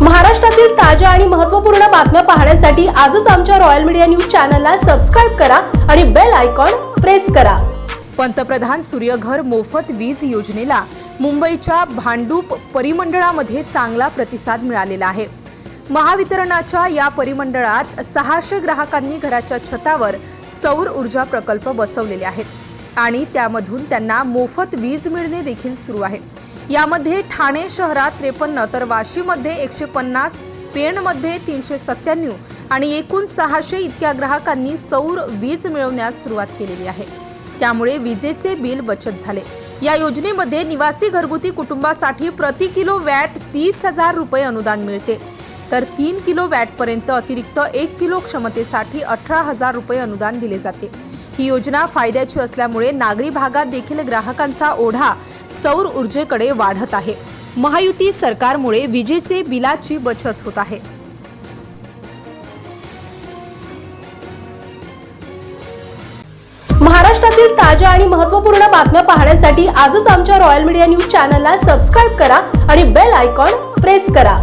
महाराष्ट्रातील ताज्या आणि महत्त्वपूर्ण बातम्या पाहण्यासाठी आजच आमच्या रॉयल मीडिया न्यूज चॅनलला सबस्क्राईब करा आणि बेल आयकॉन प्रेस करा. पंतप्रधान सूर्यघर मोफत वीज योजनेला मुंबईच्या भांडूप परिमंडळामध्ये चांगला प्रतिसाद मिळालेला आहे. महावितरणाच्या या परिमंडळात सहाशे ग्राहकांनी घराच्या छतावर सौर ऊर्जा प्रकल्प बसवलेले आहेत आणि त्यामधून त्यांना मोफत वीज मिळणे देखील सुरू आहे. यामध्ये ठाणे शहरात त्रेपन्न तर वाशीमध्ये एकशे पन्नास पेणमध्ये तीनशे सत्त्याण्णव आणि एकूण सहाशे इतक्या ग्राहकांनी सौर वीज मिळवण्यास सुरुवात केलेली आहे. त्यामुळे विजेचे बिल बचत झाले. या योजनेमध्ये निवासी घरगुती कुटुंबासाठी प्रति किलो वॅट तीस हजार रुपये अनुदान मिळते. तर तीन किलो वॅटपर्यंत अतिरिक्त एक किलो क्षमतेसाठी अठरा हजार रुपये अनुदान दिले जाते. ही योजना फायद्याची असल्यामुळे नागरी भागात देखील ग्राहकांचा ओढा सौर ऊर्जेकडे वाढत आहे. महायुती सरकारमुळे विजेचे बिलाची बचत होत आहे. महाराष्ट्रातील ताज्या आणि महत्त्वपूर्ण बातम्या पाहण्यासाठी आजच आमच्या रॉयल मीडिया न्यूज चॅनलला सबस्क्राईब करा आणि बेल आयकॉन प्रेस करा.